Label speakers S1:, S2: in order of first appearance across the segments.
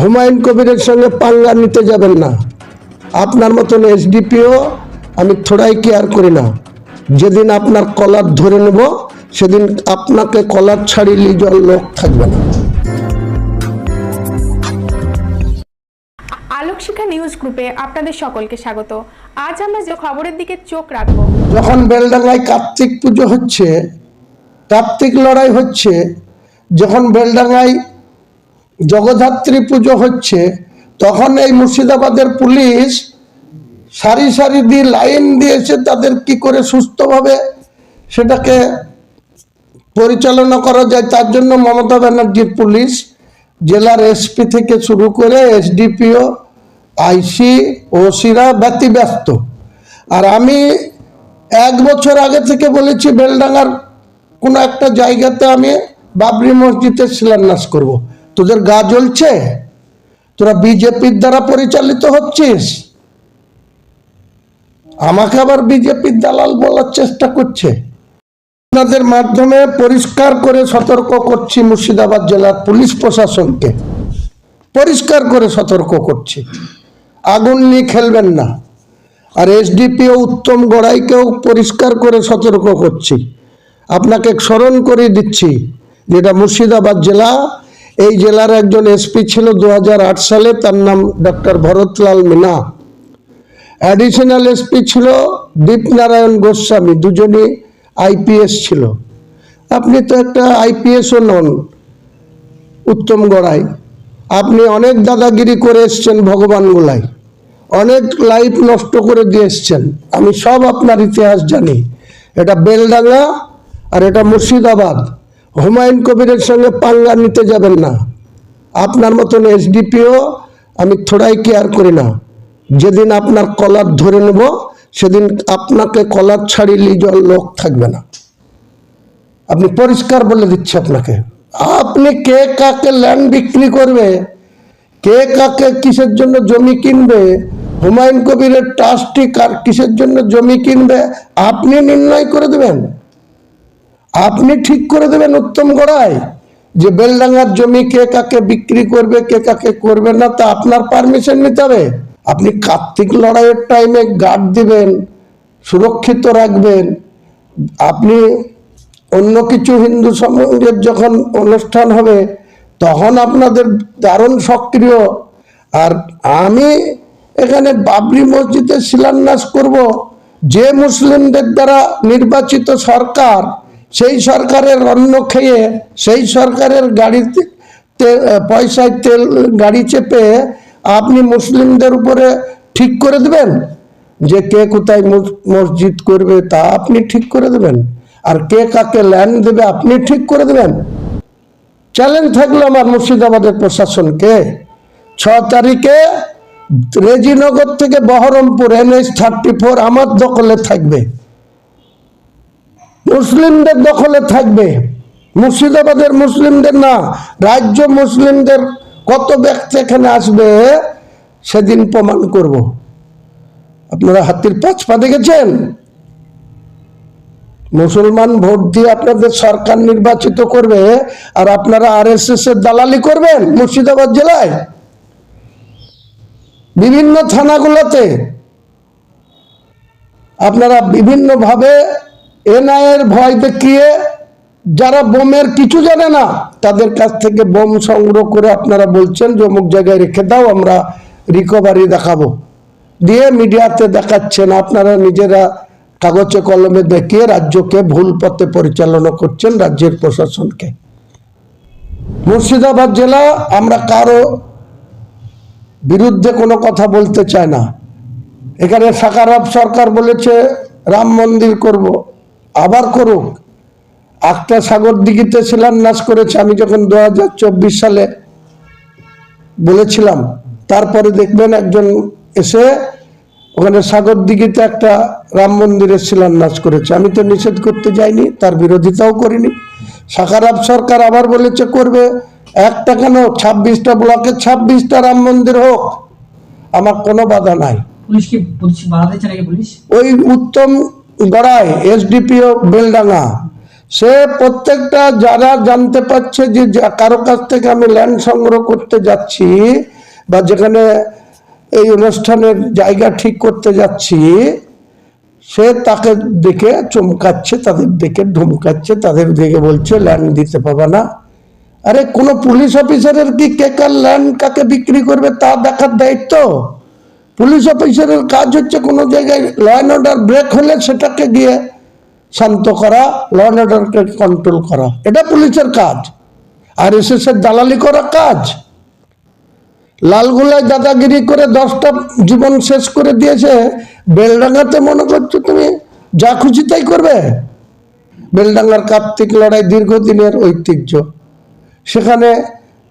S1: হুমায়ুন কবিরের সঙ্গে পাঙ্গা নিতে যাবেন না। আপনার মতন এসডিপিও আমি থোড়াই কেয়ার করি না। যেদিন আপনার কলার ধরে নেব সেদিন আপনাকে কলার ছাড়িয়ে লিজন লোক থাকবে না।
S2: আলোক শিক্ষা নিউজ গ্রুপে আপনাদের সকলকে স্বাগত। আজ আমরা যে খবরের দিকে চোখ রাখব।
S1: যখন বেলডাঙ্গায় কার্তিক পুজো হচ্ছে কার্তিক লড়াই হচ্ছে যখন বেলডাঙ্গায় জগদ্ধাত্রী পুজো হচ্ছে, তখন এই মুর্শিদাবাদের পুলিশ সারি সারি দিয়ে লাইন দিয়েছে তাদের কি করে সুস্থভাবে সেটাকে পরিচালনা করা যায়, তার জন্য মমতা ব্যানার্জির পুলিশ, জেলার এসপি থেকে শুরু করে এসডিপিও, আইসি, ওসিরা ব্যতিব্যস্ত আর আমি এক বছর আগে থেকে বলেছি, বেলডাঙ্গার কোনো একটা জায়গাতে আমি বাবরি মসজিদের শিলান্যাস করব। তোদের গা জ্বলছে? তোরা বিজেপির দ্বারা পরিচালিত হচ্ছিস? আমাকে আবার বিজেপির দালাল বলার চেষ্টা করছে। আপনাদের মাধ্যমে পরিষ্কার করে সতর্ক করছি মুর্শিদাবাদ জেলার পুলিশ প্রশাসনকে। পরিষ্কার করে সতর্ক করছি। আগুন নিয়ে খেলবেন না। আর এসডিপিও উত্তম গড়াইকেও পরিষ্কার করে সতর্ক করছি। আপনাকে স্মরণ করে দিচ্ছি যেটা মুর্শিদাবাদ জেলা এই জেলার একজন এসপি ছিল দু হাজার আট সালে, তার নাম doctor Bharatlal Meena. Additional SP ছিল দীপনারায়ণ গোস্বামী, দুজনই আইপিএস ছিল। আপনি তো একটা আইপিএসও নন, উত্তম গড়াই। আপনি অনেক দাদাগিরি করে এসছেন ভগবান গোলাই অনেক লাইফ নষ্ট করে দিয়ে এসছেন। আমি সব আপনার ইতিহাস জানি। এটা বেলডাঙ্গা আর এটা মুর্শিদাবাদ। হুমায়ুন কবিরের সঙ্গে পাঙ্গা নিতে যাবেন না। আপনার মতন এসডিপিও আমি থোড়াই কেয়ার করি না। যেদিন আপনার কলার ধরে নেব, সেদিন আপনাকে কলার ছাড়িয়ে লিজন লোক থাকবে না। আপনি পরিষ্কার বলে দিচ্ছি আপনাকে। আপনি কে কাকে ল্যান্ড বিক্রি করবে, কে কাকে কিসের জন্য জমি কিনবে, হুমায়ুন কবিরের ট্রাস্টি কার কিসের জন্য জমি কিনবে, আপনি নির্ণয় করে দেবেন। আপনি ঠিক করে দেবেন উত্তম গড়াই, যে বেলডাঙ্গার জমি কে কাকে বিক্রি করবে, কে কাকে করবে না, তা আপনার পারমিশন নিতে হবে। আপনি কার্তিক লড়াইয়ের টাইমে গার্ড দিবেন, সুরক্ষিত রাখবেন। আপনি অন্য কিছু হিন্দু সমাজের যখন অনুষ্ঠান হবে, তখন আপনাদের দারুণ সক্রিয়। আর আমি এখানে বাবরি মসজিদে শিলান্যাস করব। যে মুসলিমদের দ্বারা নির্বাচিত সরকার সেই সরকারের অন্ন খেয়ে, সেই সরকারের গাড়িতে পয়সায় তেল, গাড়ি চেপে আপনি মুসলিমদের উপরে ঠিক করে দেবেন? যে কে কোথায় মসজিদ করবে তা আপনি ঠিক করে দেবেন। আর কে কাকে ল্যান্ড দেবে আপনি ঠিক করে দেবেন। চ্যালেঞ্জ থাকল আমার মুর্শিদাবাদের প্রশাসনকে। ছ তারিখে রেজিনগর থেকে বহরমপুর এনএস থার্টি ফোর আমার দখলে থাকবে। মুসলিমদের দখলে থাকবে। মুর্শিদাবাদের মুসলিমদের না, রাজ্য মুসলিমদের কত ব্যক্তি এখানে আসবে, সেদিন প্রমাণ করব। আপনারা হাতির পাঁচ পা দেখেছেন? মুসলমান ভোট দিয়ে আপনাদের সরকার নির্বাচিত করবে, আর আপনারা আরএসএস এর দালালি করবেন মুর্শিদাবাদ জেলায়? বিভিন্ন থানাগুলোতে। আপনারা বিভিন্নভাবে এনআইয়ের ভয় দেখিয়ে যারা বোমের কিছু জানে না, তাদের কাছ থেকে বোম সংগ্রহ করে আপনারা বলছেন যে অমুক জায়গায় রেখে দাও, আমরা রিকভারি দেখাবো। দিয়ে মিডিয়াতে দেখাচ্ছেন, আপনারা নিজেরা কাগজে কলমে দেখিয়ে রাজ্যকে ভুল পথে পরিচালনা করছেন রাজ্যের প্রশাসনকে। মুর্শিদাবাদ জেলা, আমরা কারও বিরুদ্ধে কোনো কথা বলতে চায় না। এখানে সাকারাব সরকার বলেছে, রাম মন্দির করব। আবার করুক। একটা সাগর দিঘিতে শিলান্যাস করেছে। আমি যখন দু হাজার চব্বিশ সালে বলেছিলাম তারপরে দেখবেন একজন এসে ওখানে সাগর দিঘিতে একটা রাম মন্দিরের শিলান্যাস করেছে। আমি তো নিষেধ করতে যাইনি তার বিরোধিতাও করিনি। সাকারাব সরকার আবার বলেছে করবে একটা কেন? ছাব্বিশটা ব্লকে ছাব্বিশটা রাম মন্দির হোক। আমার কোনো বাধা নাই। ওই উত্তম গড়াই এসডিপিও বেলডাঙ্গা। সে প্রত্যেকটা যারা জানতে পারছে যে কারও কাছ থেকে আমি ল্যান্ড সংগ্রহ করতে যাচ্ছি বা যেখানে এই অনুষ্ঠানের জায়গা ঠিক করতে যাচ্ছি, সে তাকে দেখে চমকাচ্ছে, তাদের দেখে ধমকাচ্ছে, তাদের দেখে বলছে ল্যান্ড দিতে পাবে না। আরে কোনো পুলিশ অফিসারের কি কে কার ল্যান্ড কাকে বিক্রি করবে তা দেখার দায়িত্ব? পুলিশ অফিসারের কাজ হচ্ছে কোনো জায়গায় ল অ্যান্ড অর্ডার ব্রেক হলে সেটাকে গিয়ে শান্ত করা ল অ্যান্ড অর্ডারকে কন্ট্রোল করা। এটা পুলিশের কাজ। আর এস এর দালালি করা কাজ। লালগুলায় দাদাগিরি করে দশটা জীবন শেষ করে দিয়েছে, বেলডাঙ্গাতে মনে করছ তুমি, যা খুশি তাই করবে? বেলডাঙ্গার কার্তিক লড়াই দীর্ঘদিনের ঐতিহ্য। সেখানে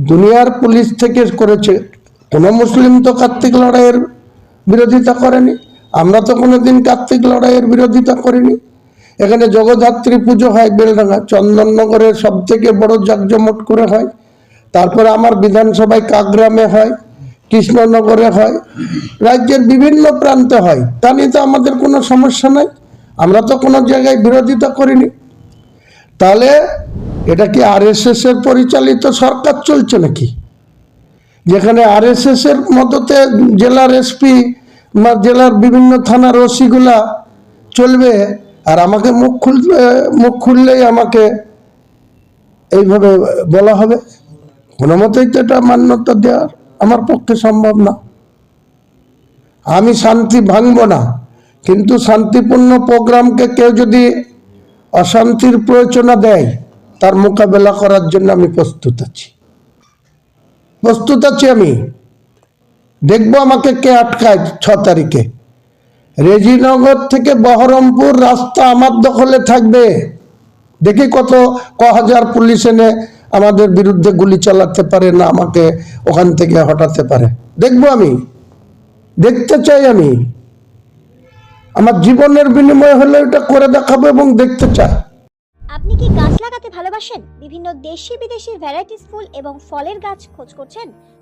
S1: দুনিয়ার পুলিশ থেকে করেছে, কোনো মুসলিম তো কার্তিক লড়াইয়ের বিরোধিতা করেনি। আমরা তো কোনোদিন কার্তিক লড়াইয়ের বিরোধিতা করিনি। এখানে জগদ্ধাত্রী পুজো হয় বেলডাঙ্গা। চন্দননগরের সব থেকে বড় জাকজমট করে হয়। তারপরে আমার বিধানসভায় কাকগ্রামে হয়, কৃষ্ণনগরে হয়। রাজ্যের বিভিন্ন প্রান্তে হয়। তা নিয়ে তো আমাদের কোনো সমস্যা নাই। আমরা তো কোনো জায়গায় বিরোধিতা করিনি। তাহলে এটা কি আরএসএস এর পরিচালিত সরকার চলছে নাকি? যেখানে আরএসএস এর মতোতে জেলার এসপি জেলার বিভিন্ন থানার ওসিগুলা চলবে আর আমাকে মুখ খুললে, মুখ খুললেই আমাকে এইভাবে বলা হবে। কোনো মতেই তো এটা মান্যতা দেওয়ার আমার পক্ষে সম্ভব না। আমি শান্তি ভাঙবো না, কিন্তু শান্তিপূর্ণ প্রোগ্রামকে কেউ যদি অশান্তির প্রয়োজনা দেয়, তার মোকাবেলা করার জন্য আমি প্রস্তুত আছি। প্রস্তুত আছি আমি। দেখব আমাকে কে আটকায় ছ তারিখে। রেজিনগর থেকে বহরমপুর রাস্তা আমার দখলে থাকবে। দেখি কত, ক হাজার পুলিশ এনে আমাদের বিরুদ্ধে গুলি চালাতে পারে না আমাকে ওখান থেকে হটাতে পারে। দেখব আমি। দেখতে চাই আমি। আমার জীবনের বিনিময় হলে এটা করে দেখাবো এবং দেখতে চাই।
S3: আপনি কি গাছ লাগাতে ভালোবাসেন? বিভিন্ন দেশি বিদেশি ভ্যারাইটিস ফুল এবং ফলের গাছ খোঁজ করছেন?